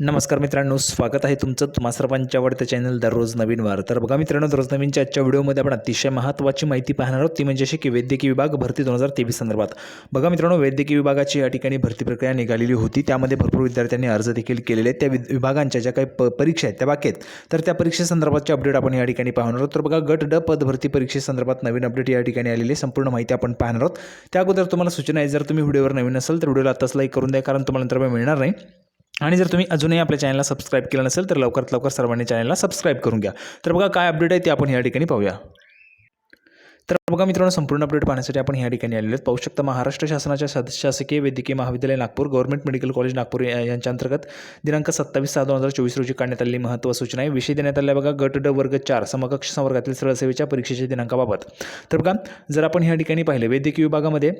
नमस्कार मित्रांनो स्वागत आहे तुमचं तुम्हा सर्वांच्या आवडत्या चॅनल दररोज नवीन वार. तर बघा मित्रांनो दररोज नवीनच्या आजच्या व्हिडिओमध्ये आपण अतिशय महत्त्वाची माहिती पाहणार आहोत. ती म्हणजे अशी की वैद्यकीय विभाग भरती दोन हजार तेवीस संदर्भात. बघा मित्रांनो वैद्यकीय विभागाची या ठिकाणी भरती प्रक्रिया निघालेली होती. त्यामध्ये भरपूर विद्यार्थ्यांनी अर्ज देखील केलेले आहेत. त्या वि- विभागांच्या ज्या काही प परीक्षा आहेत त्या बाकी आहेत. तर त्या परीक्षेसंदर्भातचे अपडेट आपण या ठिकाणी पाहणार आहोत. तर बघा गट ड पद भरती परीक्षेसंदर्भात नवीन अपडेट या ठिकाणी आलेली संपूर्ण माहिती आपण पाहणार आहोत. त्या अगोदर तुम्हाला सूचना आहे. जर तुम्ही व्हिडिओवर नवीन असाल तर व्हिडिओला आताच लाईक करून द्या कारण तुम्हाला नंतर मिळणार नाही. आणि जर तुम्ही अजूनही आपल्या चॅनलला सबस्क्राईब केलं नसेल तर लवकरात लवकर सर्वांनी चॅनलला सबस्क्राईब करून घ्या. तर बघा काय अपडेट आहे ते आपण या ठिकाणी पाहूया. तर बघा मित्रांनो संपूर्ण अपडेट पाहण्यासाठी आपण या ठिकाणी आलेले आहेत. पाहू शकता महाराष्ट्र शासनाच्या शासकीय वैद्यकीय महाविद्यालय Nagpur government medical college Nagpur यांच्या अंतर्गत दिनांक सत्तावीस सहा दोन हजार चोवीस रोजी काढण्यात आलेली महत्त्व सूचना आहे. विषय देण्यात आला बघा गट ड वर्ग चार समकक्ष संवर्गातील सरळसेवेच्या परीक्षेच्या दिनांकाबाबत. तर बघा जर आपण या ठिकाणी पाहिले वैद्यकीय विभागामध्ये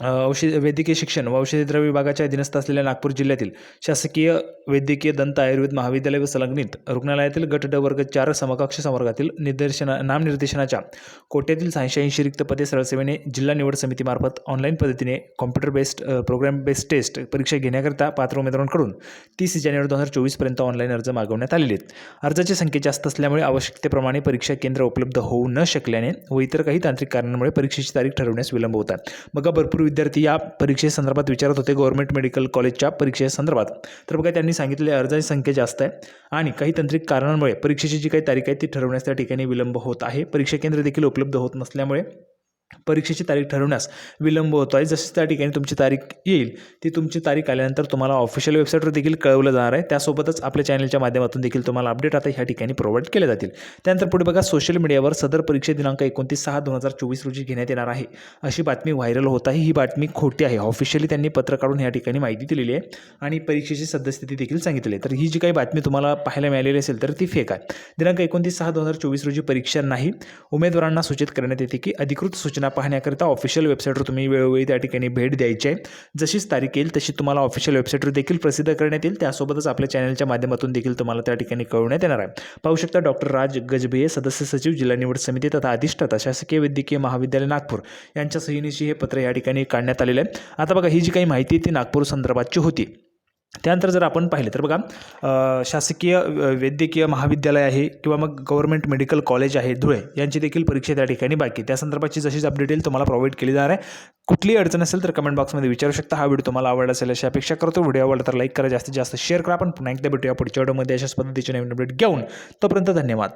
औषध वैद्यकीय शिक्षण व औषधी द्रव्य विभागाच्या अधीनस्थ असलेल्या नागपूर जिल्ह्यातील शासकीय वैद्यकीय दंत आयुर्वेद महाविद्यालय व संलग्नित रुग्णालयातील गट ड वर्ग चार समकक्ष संवर्गातील निर्देशना नामनिर्देशनाच्या कोट्यातील सहाशे ऐंशी रिक्त पदे सरळसेवेने जिल्हा निवड समितीमार्फत ऑनलाईन पद्धतीने computer based program based test परीक्षा घेण्याकरिता पात्र उमेदवारांकडून तीस जानेवारी दोन हजार चोवीसपर्यंत ऑनलाईन अर्ज मागवण्यात आलेले आहेत. अर्जाची संख्या जास्त असल्यामुळे आवश्यकतेप्रमाणे परीक्षा केंद्र उपलब्ध होऊ न शकल्याने व इतर काही तांत्रिक कारणांमुळे परीक्षेची तारीख ठरवण्यास विलंब होता बघा भरपूर विद्यार्थी या परीक्षेसंदर्भात विचारत होते गव्हर्नमेंट मेडिकल कॉलेजच्या परीक्षेसंदर्भात तर बघा त्यांनी सांगितले अर्जाची संख्या जास्त आहे आणि काही तांत्रिक कारणांमुळे परीक्षेची जी काही तारीख आहे ती ठरवण्यास त्या ठिकाणी विलंब होत आहे. परीक्षा केंद्र देखील उपलब्ध होत नसल्यामुळे परीक्षेची तारीख ठरवण्यास विलंब होतो आहे जशी त्या ठिकाणी तुमची तारीख येईल ती तुमची तारीख आल्यानंतर तुम्हाला ऑफिशियल वेबसाईटवर देखील कळवलं जाणार आहे. त्यासोबतच आपल्या चॅनलच्या माध्यमातून देखील तुम्हाला अपडेट आता ह्या ठिकाणी प्रोव्हाइड केले जातील. त्यानंतर पुढे बघा सोशल मीडियावर सदर परीक्षे दिनांक एकोणतीस सहा दोन हजार चोवीस रोजी घेण्यात येणार आहे. अशी बातमी व्हायरल होत आहे ही बातमी खोटी आहे. ऑफिशियली त्यांनी पत्र काढून या ठिकाणी माहिती दिलेली आहे आणि परीक्षेची सद्यस्थिती देखील सांगितली आहे. तर ही जी काही बातमी तुम्हाला पाहायला मिळालेली असेल तर ती फेक आहे. दिनांक एकोणतीस सहा दोन हजार चोवीस रोजी परीक्षा नाही. उमेदवारांना सूचित करण्यात येते की अधिकृत सूचना पाहण्याकरिता ऑफिशियल वेबसाईटवर तुम्ही वेळोवेळी त्या ठिकाणी भेट द्यायची आहे. जशीच तारीख येईल तशी तुम्हाला ऑफिशियल वेबसाईटवर देखील प्रसिद्ध करण्यात येईल. त्यासोबतच आपल्या चॅनलच्या माध्यमातून देखील तुम्हाला त्या ठिकाणी कळवण्यात येणार आहे. पाहू शकता डॉक्टर राज गजभिये सदस्य सचिव जिल्हा निवड समिती तथा अधिष्ठाता शासकीय वैद्यकीय महाविद्यालय नागपूर यांच्या सहीनिशी हे पत्र या ठिकाणी काढण्यात आलेलं आहे. आता बघा ही जी काही माहिती ती नागपूर संदर्भातची होती. त्यानंतर जर आपण पाहिलं तर बघा शासकीय वैद्यकीय महाविद्यालय आहे किंवा मग गव्हर्नमेंट मेडिकल कॉलेज आहे धुळे यांची देखील परीक्षा त्या ठिकाणी बाकी त्या संदर्भाची जशीच अपडेट येईल तुम्हाला प्रोव्हाइड केली जाणार आहे. कुठलीही अडचण असेल तर कमेंट बॉक्समध्ये विचारू शकता. हा व्हिडिओ तुम्हाला आवडला असेल अशी अपेक्षा करतो. व्हिडिओ आवडला तर लाईक करा. जास्तीत जास्त शेअर करा. आपण पुन्हा एकदा भेटूया पुढच्या व्हिडिओमध्ये अशाच पद्धतीचे नवीन अपडेट घेऊन. तोपर्यंत धन्यवाद.